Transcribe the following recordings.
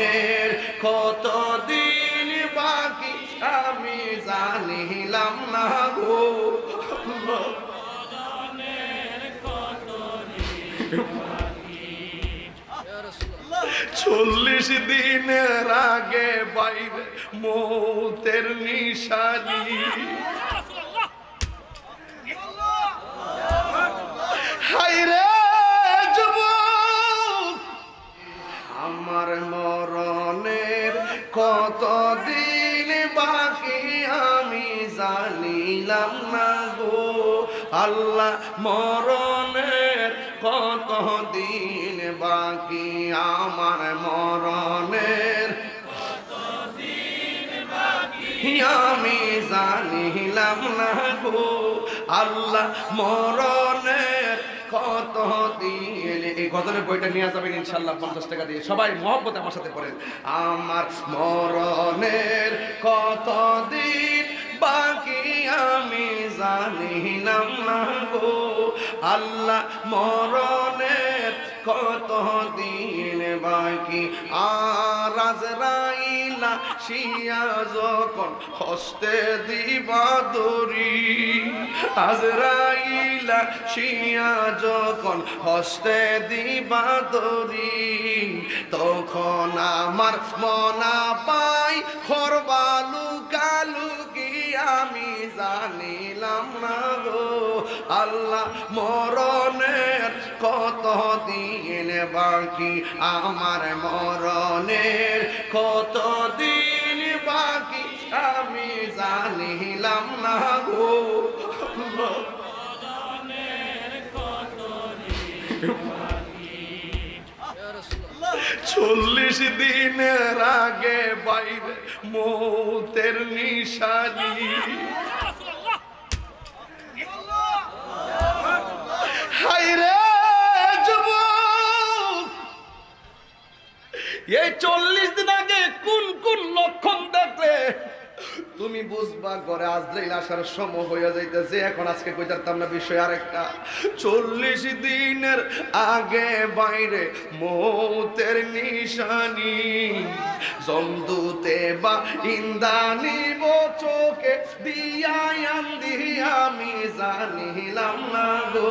মরণের কত দিন বাকি আমি জানিলাম না গো। চল্লিশ দিনের আগে বাইরে মৌতের নিশানি। আমার মরণের কত দিন বাকি আমি জানিলাম না গো। আল্লাহ মরণের কত দিন বাকি আমার মরণের আমি জানিলাম না গো। আল্লাহ মরণের কত দিন এই গজলের বইটা নিয়ে যাবেন ইনশাল্লাহ পঞ্চাশ টাকা দিয়ে। সবাই মহব্বত আমার সাথে পড়েন। আমার মরণের কত দিন বাকি আমি জানিলাম না গো। আল্লাহ মরণের কত দিন বাকি? আর আজরাইলা শিয়া যখন হস্তে দিবা দরি আজরাইলা, শিয়া যখন হস্তে দিবা দরি তখন আমার মনা পাই খরবালু কালু আমি জানিলাম না গো, আল্লাহ মরণের কত দিন বাকি? আমার মরণের কত দিন বাকি? আমি জানিলাম না গো। চল্লিশ দিনের আগে বাইরে মৌতের নিশানি। চল্লিশ দিন আগে কোন কোন লক্ষণ দেখলে? তুমি বুঝবা, ঘরে আজরাইল আসার সময় হয়ে যাইতেছে, এখন আজকে কইতারতাম না বিষয় আরেকটা। চল্লিশ দিনের আগে বাইরে মৌতের নিশানি, জমদুতে বা ইন্দানি চোখে দিয়া আমি জানিলাম না গো।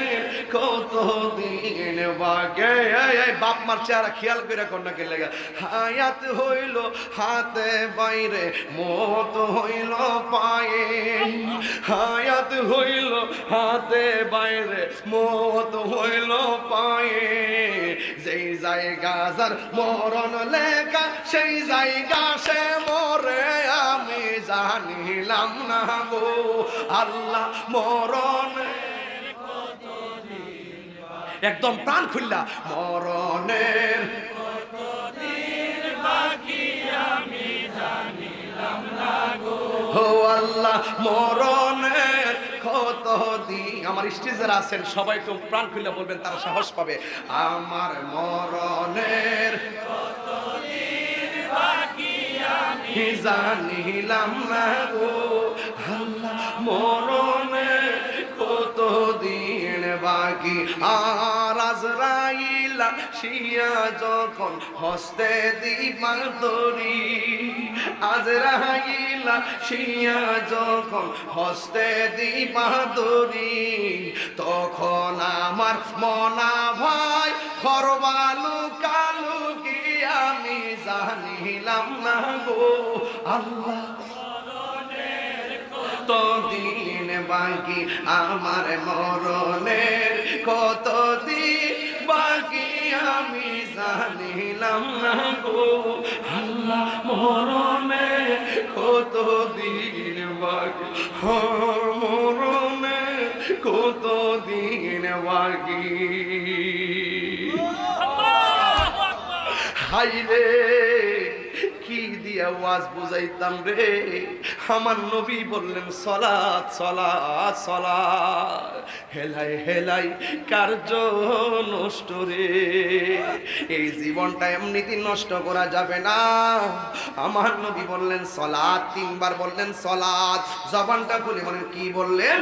কত দিন বাগে এই, এই, বাপ মার চেহারা খেয়াল করে কন্যা কে লেগে। হায়াত হইল হাতে বাইরে মত হইল পায়ে। হায়াত হইল হাতে বাইরে মত হইল পায়ে। যেই জায়গা যার মরণ লেখা সেই জায়গা সে মরে আমি জানিলাম না গো। আল্লাহ মরণ একদম প্রাণ খুললা। মরণের মরণের কত দিন আমার স্টেজের আছেন, সবাই তো প্রাণ খুললে বলবেন, তারা সাহস পাবে। আমার মরণের জানিলাম না গো। আল্লাহ, মরণে বাকি আর আজরাইলা শিয়া যখন হস্তে দিবা দরি আজরাইলা শিয়া যখন হস্তে দিবা দরি তখন আমার মনা ভাই খরবালু কালু কি আমি জানিলাম না গো আল্লাহ। কত দিন বাকি আমার মরণের? কত দিন বাকি আমি জানিলাম না গো। আল্লাহ মরণের কত দিন বাকি? হ্যাঁ, মরণের কত দিন বাকি? হাইরে দিয়া বুঝাইতাম রে? আমার নবী বললেন, সলাৎ সলাৎ সলাৎ, হেলাই হেলাই, কার্য নষ্ট রে। এই জীবনটা এমনিতে নষ্ট করা যাবে না। আমার নবী বললেন, সলাৎ, তিনবার বললেন, সলাৎ। জবানটা খুলে বলেন, কি বললেন?